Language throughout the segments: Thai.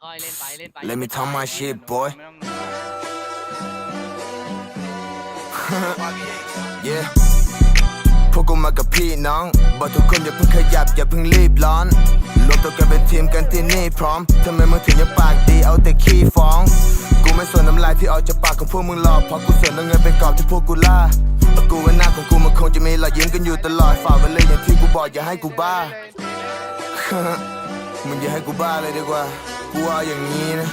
ค่อยเล่นไปเล่นไป Let me talk my shit, boy. ไม่ต้อง yeah พวกกูมากับพี่น้องบอกทุกคนอย่าเพิ่งขยับอย่าเพิ่งรีบร้อนรวมตัวกันเป็นทีมกันที่นี่พร้อมทำไมมึงถึงยังปากดีเอาแต่ขี้ฟ้อง กูไม่สนน้ำลายที่ออกจากปากของพวกมึงหรอกเพราะกูสนเอาเงินเป็นกอบที่พวกกูล่าแต่กูว่าหน้าของกูมันคงจะมีรอยยิ้มกันอยู่ตลอดฝากไว้เลยอย่างที่กูบอกอย่าให้กูบ้า มึงอย่าให้กูบ้าเลยดีกว่า กูเอาอย่างนี้นะ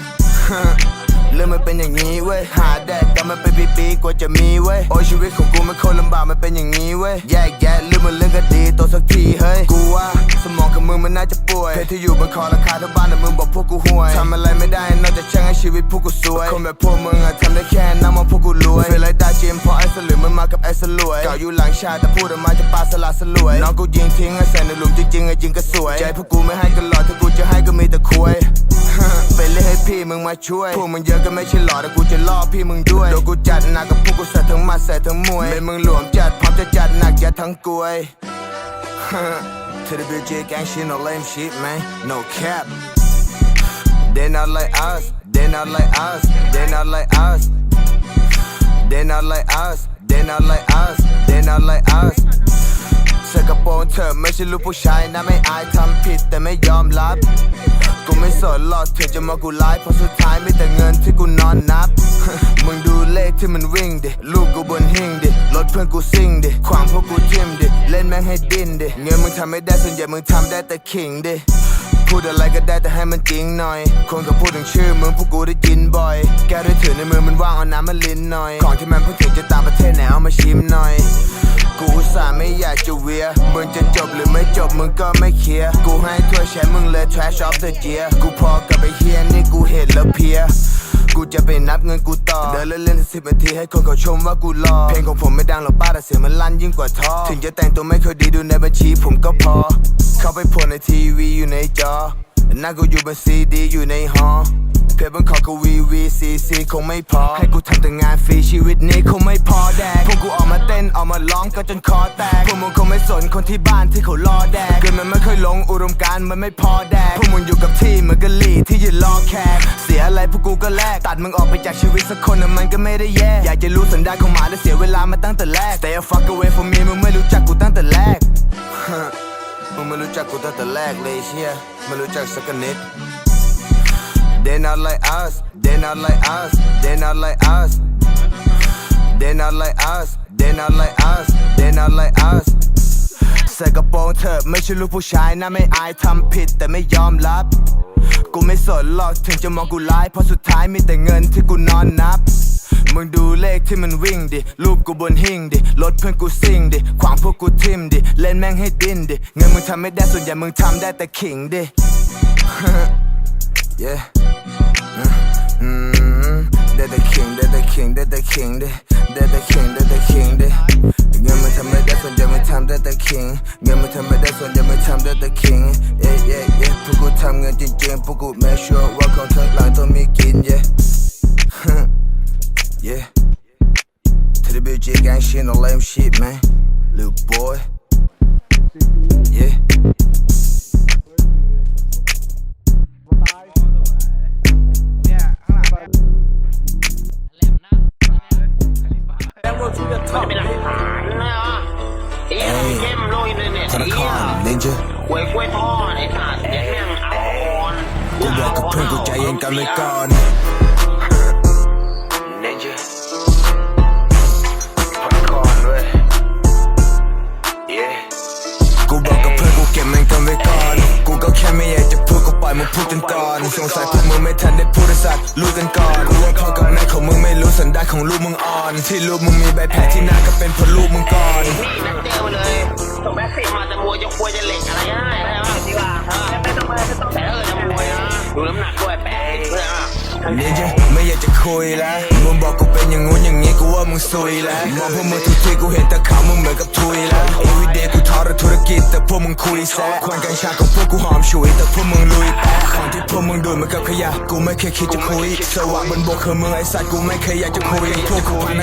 เรื่องมันเป็นอย่างนี้เว้ย หาแดกกันมันเป็นปีๆกว่าจะมีเว้ย โอ้ชีวิตของกูมันโคตรลำบากมันเป็นอย่างนี้เว้ย แยกแยะเรื่องมันเรื่องก็ดีโตสักทีเฮ้ย กูว่าสมองของมึงมันน่าจะป่วยเพชรที่อยู่บนคอราคาเท่า กูห่วยทำอะไรไม่ได้นอกจากช่างให้ชีวิตพวกกูสวยคนแบบพวกมึงอะทำได้แค่นั่งมองพวกกูรวยเฟลไรได้จิมเพราะไอ้สลือมันมากับไอ้สลวยเก่าอยู่หลังชาติแต่พูดออกมาจะปาสละสลวยน้องกูยิงทิ้งไอ้ใส่ในหลุมจริงๆไอ้ยิงก็สวยใจพวกกูไม่ให้กันหรอกถ้ากูจะให้ก็มีแต่คุยไปเล่นให้พี่มึงมาช่วย พวกมึงเยอะก็ไม่ใช่หล่อแต่กูจะล่อพี่มึงด้วย โดนกูจัดหนักกับพวกกูใส่ทั้งมัดใส่ทั้งมวยเป็นมึงหลวมจัดพร้อมจะจัดหนักยัดทั้งกลวย To the bitch gang shit no lame shit man no cap They not like us They not like us They not like us They not like us They not like us They not like us ใส่กระโปรงเธอไม่ใช่ลูกผู้ชายนะไม่อายทำผิดแต่ไม่ยอมรับ กูไม่สนหรอกถึงจะมากูไลฟ์เพราะสุดท้ายมีแต่เงินที่กูนอนนับ มึงดูเลขที่มันวิ่งดิ ลูกกูบนหิ้งดิ รถเพื่อนกูซิ่งดิ ขวางพวกกูทิมดิ เล่นแม่งให้ดิ้นดิ เงินมึงทำไม่ได้ส่วนใหญ่มึงทำได้แต่ขิงดิ พูดอะไรก็ได้แต่ให้มันจริงหน่อย คนก็พูดถึงชื่อมึงพวกกูได้ยินบ่อย แก้ด้วยถือในมือมันว่างเอาน้ำมาลิ้นหน่อย ของที่มันเพิ่งถึงจะตามประเทศไหนเอามาชิมหน่อย กูอุตส่าห์ไม่อยากจะเวีย มึงจะจบหรือไม่จบมึงก็ไม่เคลียร์ กูให้ถ้วยแชมป์มึงเลย trash of the gear กูพอกับไอ้เฮียนี่กูเห็นแล้วเพีย กูจะไปนับเงินกูต่อ เดินเล่นๆสิบนาทีให้คนเขาชมว่ากูหล่อเพลงของผมไม่ดังหรอกป้าแต่เสียงมันลั่นยิ่งกว่าท่อ ถึงจะแต่งตัวไม่ค่อยดีดูในบัญชีผมก็พอ เข้าไปโพสในทีวีอยู่ในจอหน้ากูอยู่บนซีดีอยู่ในหอ เพจบนขอกูวีวีซีซีคงไม่พอ ให้กูทำแต่งานฟรีชีวิตนี้คงไม่พอแดก พวกกูออกมาเต้นออกมาร้องก็จนคอแตก พวกมึงคงไม่สนคนที่บ้านที่เขารอแดกเกินมันไม่เคยลงอุดมการมันไม่พอแดก พวกมึงอยู่กับที่เหมือนกะลีที่ยืนรอแขก เสียอะไรพวกกูก็แลก ตัดมึงออกไปจากชีวิตสักคนน่ะมันก็ไม่ได้แย่ อยากจะรู้สันดานของหมาและเสียเวลามาตั้งแต่แรก Stay a fuck away from me มึงไม่รู้จักกูตั้งแต่แรก มึงไม่รู้จักกูตั้งแต่แรกเลยเชียไม่รู้จักสักนิด They not like us, they not like us, they not like us. They not like us, they not like us, they not like us. ใส่กระโปรงเธอะไม่ใช่ลูกผู้ชายนะไม่อายทำผิดแต่ไม่ยอมรับ กูไม่สนหรอกถึงจะมองกูร้ายเพราะสุดท้ายมีแต่เงินที่กูนอนนับ มึงดูเลขที่มันวิ่งดิ รูปกูบนหิ้งดิ รถเพื่อนกูซิ่งดิ ขวางพวกกูทิมดิ เล่นแม่งให้ดิ้นดิ เงินมึงทำไม่ได้ส่วนใหญ่มึงทำได้แต่ขิงดิ yeah They're the king, they're the king, they're the king, they're the king, they're the king, they เงินมันทำไม่ได้ส่วนใหญ่มันทำได้แต่ king เงินมันทำไม่ได้ส่วนใหญ่มันทำได้แต่ king yeah yeah yeah พวกกูทำเงินจริงๆพวกกู make sure ว่าของทั้งหลังต้องมีกิน yeah yeah to the bitch gang shit no lame shit man little boy หี้คายร ninja หวยกล้วยทอดไอ้สัตว์เด็กแม่งเอาอ่อนกูบอกกับเพื่อนกูใจเย็นกันไว้ก่อน Ninja พักก่อนเว้ย yeah กูบอกกับเพื่อนกูเก็บมันกันไว้ก่อน กูก็แค่ไม่อยากจะพูดก็ปล่อยมึงพูดจนก่อน สงสัยพวกมึงไม่ทันได้พูดไอ้สัตว์รู้กันก่อน กูว่าพ่อกับแม่ของมึงไม่รู้สันดานของลูกมึงอ่อน ที่ลูกมึงมีใบแผลที่หน้าก็เป็นเพราะลูกมึงก่อน ไม่อยากจะคุยแล้วมึงบอกกูเป็นอย่างงู้นอย่างงี้กูว่ามึงซุยแล้วมองพวกมึงทุกทีกูเห็นแต่ขาวมึงเหมือนกับทุยแล้ว everyday กูทอดธุรกิจแต่พวกมึงคุยแซ่ควันกัญชาของพวกกูหอมฉุยแต่พวกมึงลุยแปะของที่พวกมึงดูดเหมือนกับขยะกูไม่เคยคิดจะคุยสว่างบนบกคือมึงไอสัตว์กูไม่เคยอยากจะคุยพวกกูพานัก